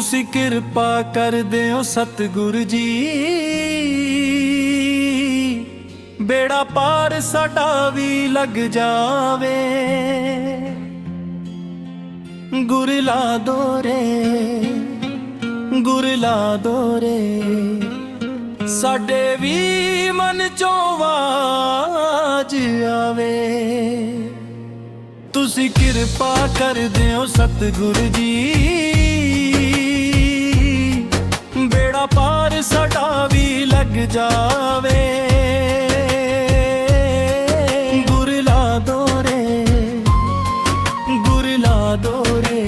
ਤੁਸੀਂ ਕਿਰਪਾ ਕਰਦੇ ਹੋ ਸਤਿਗੁਰ ਜੀ। ਬੇੜਾ ਪਾਰ ਸਾਡਾ ਵੀ ਲੱਗ ਜਾਵੇ। ਗੁਰ ਲਾ ਦੋਰੇ ਗੁਰ ਲਾ ਦੋਰੇ ਸਾਡੇ ਵੀ ਮਨ ਚੋਂ ਆਵਾਜ਼ ਆਵੇ। ਤੁਸੀਂ ਕਿਰਪਾ ਕਰਦੇ ਹੋ ਸਤਿਗੁਰ ਜੀ। ਬੇੜਾ ਪਾਰ ਸਾਡਾ ਵੀ ਲੱਗ ਜਾਵੇ। ਗੁਰਲਾ ਦੋਰੇ ਗੁਰ ਦੋਰੇ,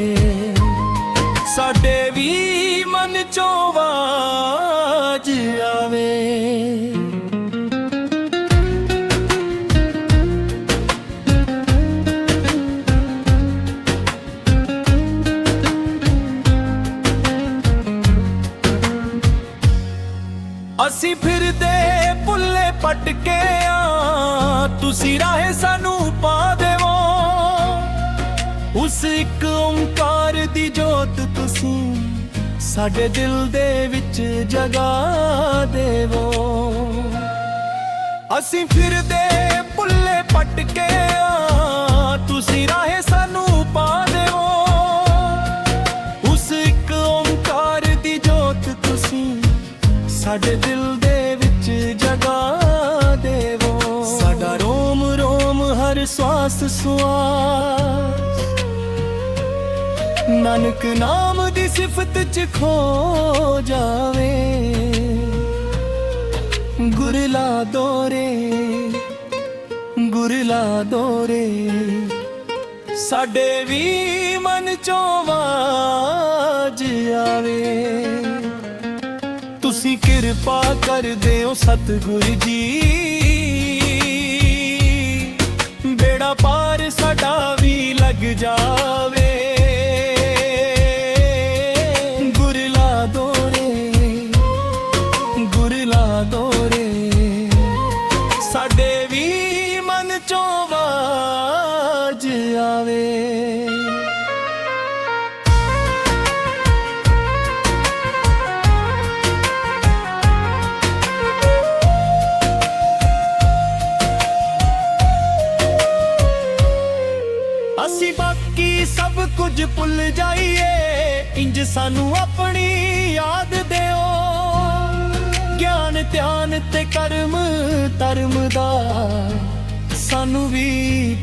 ਸਾਡੇ ਵੀ ਮਨ ਚੋਂ ਆਵਾਜ਼ ਆਵੇ। ਅਸੀਂ ਫਿਰਦੇ ਪੁੱਲੇ ਪਟਕੇ ਆ। ਤੁਸੀਂ ਰਾਹੇ ਸਾਨੂੰ ਪਾ ਦੇਵੋ। ਉਸ ਇੱਕ ਓੰਕਾਰ ਦੀ ਜੋਤ ਤੁਸੀਂ ਸਾਡੇ ਦਿਲ ਦੇ ਵਿੱਚ ਜਗਾ ਦੇਵੋ। ਅਸੀਂ ਫਿਰਦੇ ਪੁੱਲੇ ਪਟਕੇ ਆ। ਸਾਡੇ ਦਿਲ ਦੇ ਵਿੱਚ ਜਗਾ ਦੇਵੋ। ਸਾਡਾ ਰੋਮ ਰੋਮ, ਹਰ ਸਵਾਸ ਸਵਾਸ। ਨਾਨਕ ਨਾਮ ਦੀ ਸਿਫਤ ਚ ਖੋ ਜਾਵੇ। ਗੁਰਲਾ ਦੋਰੇ ਗੁਰਲਾ ਦੋਰੇ। ਸਾਡੇ ਵੀ ਮਨ ਚੋਂ ਆਵਾਜ਼ ਆਵੇ। ਤੁਸੀਂ ਕਿਰਪਾ ਕਰਦੇ ਹੋ ਸਤਿਗੁਰ ਜੀ। ਬੇੜਾ ਪਾਰ ਸਾਡਾ ਵੀ ਲੱਗ ਜਾਵੇ। ਗੁਰਲਾ ਦੋਰੇ ਗੁਰ ਦੋਰੇ ਸਾਡੇ ਵੀ ਮਨ ਚੋਂ ਭੁੱਲ ਜਾਈਏ, ਇੰਜ ਸਾਨੂੰ ਆਪਣੀ ਯਾਦ ਦਿਓ। ਗਿਆਨ, ਧਿਆਨ ਤੇ ਕਰਮ, ਧਰਮ ਦਾ ਸਾਨੂੰ ਵੀ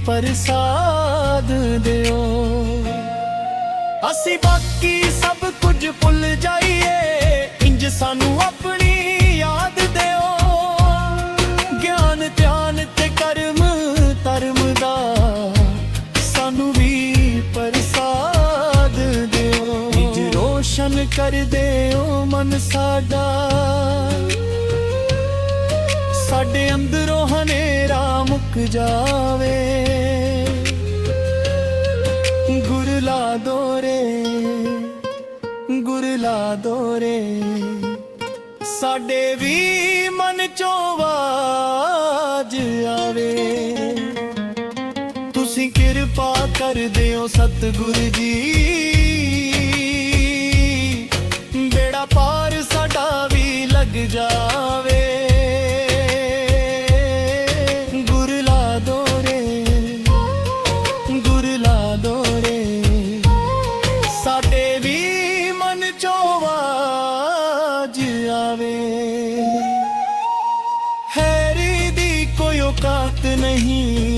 ਪ੍ਰਸਾਦ ਦਿਓ। ਅਸੀਂ ਬਾਕੀ ਸਭ ਕੁਝ ਭੁੱਲ ਜਾਈਏ, ਇੰਜ ਸਾਨੂੰ ਆਪਣੀ ਕਰਦੇ ਕਰ ਮਨ ਸਾਡਾ? ਸਾਡੇ ਅੰਦਰੋਂ ਹਨੇਰਾ ਮੁੱਕ ਜਾਵੇ। ਗੁਰਲਾ ਦੋਰੇ ਗੁਰ ਦੋਰੇ ਸਾਡੇ ਵੀ ਮਨ ਚੋਂ ਆਵਾਜ਼ ਆਵੇ। ਤੁਸੀਂ ਕਿਰਪਾ ਕਰਦੇ ਹੋ ਸਤਿਗੁਰ ਜੀ। ਬੇੜਾ ਪਾਰ ਸਾਡਾ ਵੀ ਲੱਗ ਜਾਵੇ। ਗੁਰਲਾ ਦੋਰੇ ਗੁਰ ਦੋਰੇ ਸਾਡੇ ਵੀ ਮਨ ਚੋਂ ਆਵਾਜ਼ ਆਵੇ। ਹੈਰੀ ਦੀ ਕੋਈ ਔਕਾਤ ਨਹੀਂ।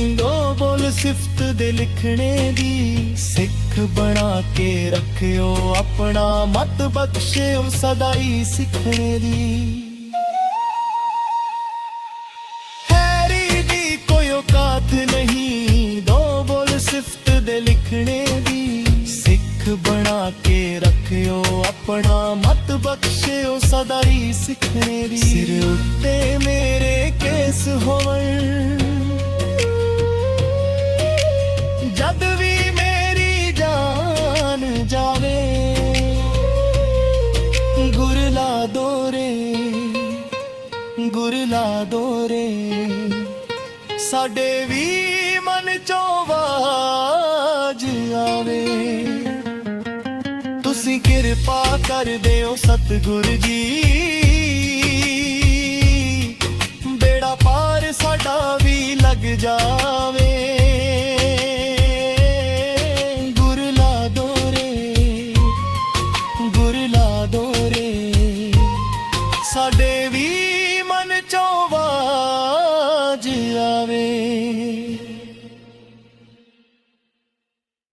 ਦੇ ਲਿਖਣੇ ਦੀ ਸਿੱਖ ਬਣਾ ਕੇ ਰੱਖਿਓ। ਆਪਣਾ ਮਤ ਬਖਸ਼ਿਓ ਸਦਾਈ ਸਿੱਖਣੇ ਦੀ। ਹੈਰੀ ਦੀ ਕੋਈ ਔਕਾਤ ਨਹੀਂ। ਦੋ ਬੋਲ ਸਿਫਤ ਦੇ ਲਿਖਣੇ ਦੀ ਸਿੱਖ ਬਣਾ ਕੇ ਰੱਖਿਓ। ਆਪਣਾ ਮਤ ਬਖਸ਼ਿਓ ਸਦਾਈ ਸਿੱਖਣੇ ਦੀ। ਸਿਰ ਉੱਤੇ ਮੇਰੇ ਕੇਸ ਹੋਵਣ ਜਦ ਵੀ ਮੇਰੀ ਜਾਨ ਜਾਵੇ ਗੁਰਲਾ ਦੋਰੇ ਗੁਰਲਾ ਦੋਰੇ ਸਾਡੇ ਵੀ ਮਨ ਚੋਂ ਆਵਾਜ਼ ਆਵੇ। ਤੁਸੀਂ ਕਿਰਪਾ ਕਿਰਪਾ ਕਰ ਦਿਓ ਸਤਿਗੁਰ ਜੀ। ਬੇੜਾ ਪਾਰ ਸਾਡਾ ਵੀ ਲੱਗ ਜਾ ਦੋ ਸਾਡੇ ਵੀ